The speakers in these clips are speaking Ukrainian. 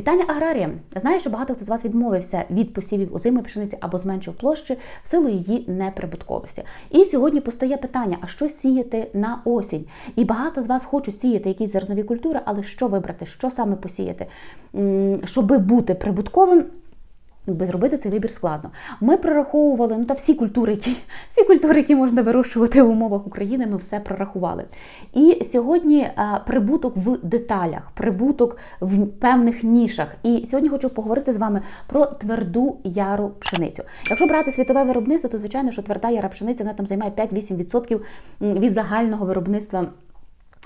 Вітання аграріям! Знаю, що багато хто з вас відмовився від посівів озимої пшениці або зменшив площі в силу її неприбутковості. І сьогодні постає питання: а що сіяти на осінь? І багато з вас хочуть сіяти якісь зернові культури, але що вибрати, що саме посіяти, щоби бути прибутковим. Якби зробити цей вибір складно. Ми прораховували ну та всі культури, які всі культури, які можна вирощувати в умовах України, ми все прорахували. І сьогодні а, прибуток в деталях, прибуток в певних нішах. І сьогодні хочу поговорити з вами про тверду яру пшеницю. Якщо брати світове виробництво, то звичайно, що тверда яра пшениця вона там займає 5-8% від загального виробництва.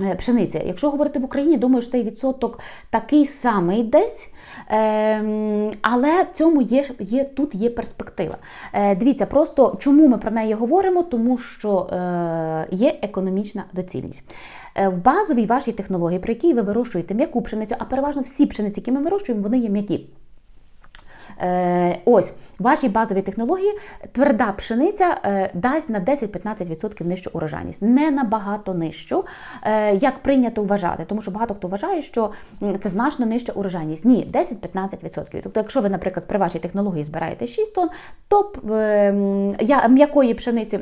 Е, Пшениці. Якщо говорити в Україні, думаю, що цей відсоток такий самий десь. Ем, але в цьому є, є тут є перспектива. Е, дивіться, просто чому ми про неї говоримо? Тому що е, є економічна доцільність. В базовій вашій технології, при якій ви вирощуєте м'яку пшеницю, а переважно всі пшениці, які ми вирощуємо, вони є м'які. Е, ось ваші базові технології тверда пшениця е, дасть на 10-15% нижчу урожайність, не набагато нижчу, е, як прийнято вважати, тому що багато хто вважає, що це значно нижча урожайність. Ні, 10-15%. Тобто, якщо ви, наприклад, при вашій технології збираєте 6 тонн, то е, я- м'якої пшениці.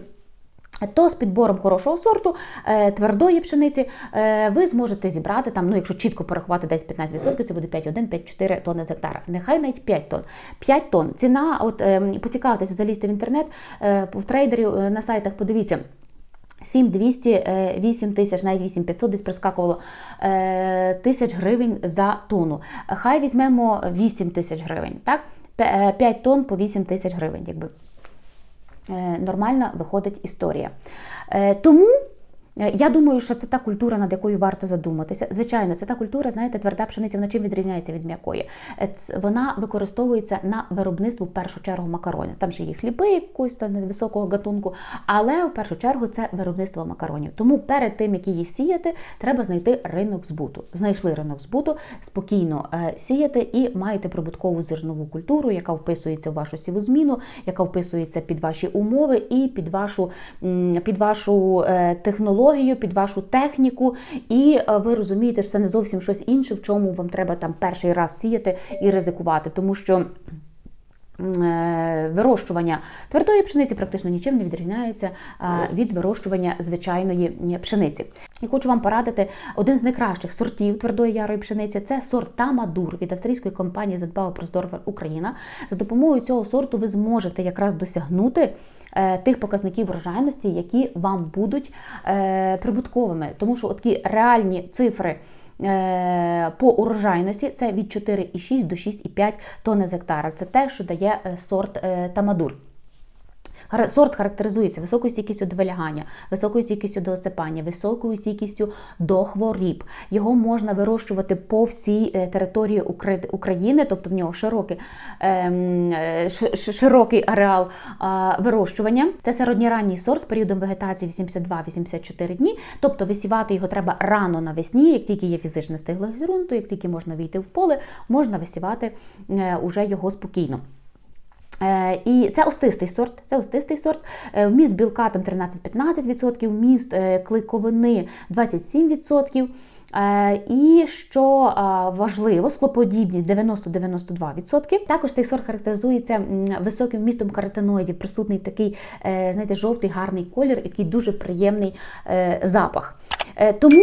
То з підбором хорошого сорту, е, твердої пшениці, е, ви зможете зібрати там, ну якщо чітко порахувати десь 15%, це буде 5,1-5,4 тонни з гектара. Нехай навіть 5 тонн. 5 тонн. Ціна, от е, поцікавитися, залізьте в інтернет, е, в трейдерів на сайтах, подивіться. 7200, е, 8 тисяч, навіть 8500 десь прискакувало тисяч гривень за тонну. Хай візьмемо 8 тисяч гривень, так? 5 тонн по 8 тисяч гривень, якби нормальна виходить історія. Е, Тому е, я думаю, що це та культура, над якою варто задуматися. Звичайно, це та культура, знаєте, тверда пшениця, вона чим відрізняється від м'якої. Е, Вона використовується на виробництво в першу чергу макаронів. Там ще є хліби якоїсь там високого гатунку, але в першу чергу це виробництво макаронів. Тому перед тим, як її сіяти, треба знайти ринок збуту. Знайшли ринок збуту, спокійно е, сіяти і маєте прибуткову зернову культуру, яка вписується в вашу сівозміну, яка вписується під ваші умови і під вашу, під вашу е, технологію, під вашу техніку. І е, ви розумієте, що це не зовсім щось інше, в чому вам треба там перший раз сіяти і ризикувати, тому що. Е, Вирощування твердої пшениці практично нічим не відрізняється е, від вирощування звичайної пшениці. І хочу вам порадити один з найкращих сортів твердої ярої пшениці це сорт Тамадур від австрійської компанії Задбава Просдорфер Україна. За допомогою цього сорту ви зможете якраз досягнути е, тих показників врожайності, які вам будуть прибутковими, тому що такі реальні цифри. Е, По урожайності це від 4,6 до 6,5 тонн з гектара. Це те, що дає е, сорт е, Тамадур. Сорт характеризується високою стійкістю до вилягання, високою стійкістю до осипання, високою стійкістю до хворіб. Його можна вирощувати по всій е, території України, тобто в нього широкий, ем, е, широкий ареал вирощування. Це середньоранній сорт з періодом вегетації 82-84 дні. Тобто висівати його треба рано навесні, як тільки є фізична стиглость ґрунту, як тільки можна вийти в поле, можна висівати е, уже його спокійно. Е, І це остистий сорт. Це остистий сорт. Е, Вміст білка там 13-15%, вміст клейковини 27%. Е, І що е, важливо, склоподібність 90-92%. Також цей сорт характеризується високим вмістом каротиноїдів, присутній такий, знаєте, жовтий гарний колір і такий дуже приємний запах. Тому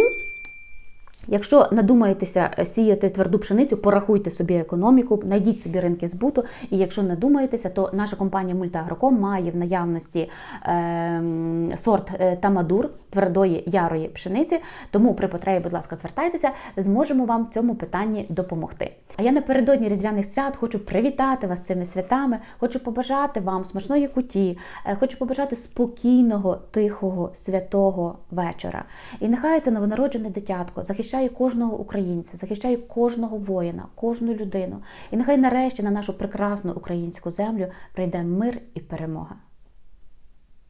Якщо надумаєтеся е, сіяти тверду пшеницю, порахуйте собі економіку, знайдіть собі ринки збуту. І якщо надумаєтеся, то наша компанія Мультагроком має в наявності ем, сорт е, Тамадур твердої ярої пшениці. Тому при потребі, будь ласка, звертайтеся, зможемо вам в цьому питанні допомогти. А я напередодні різдвяних свят хочу привітати вас цими святами, хочу побажати вам смачної куті, е, хочу побажати спокійного, тихого, святого вечора. І нехай це новонароджене дитятко захищає кожного українця, захищає кожного воїна, кожну людину. І нехай нарешті на нашу прекрасну українську землю прийде мир і перемога.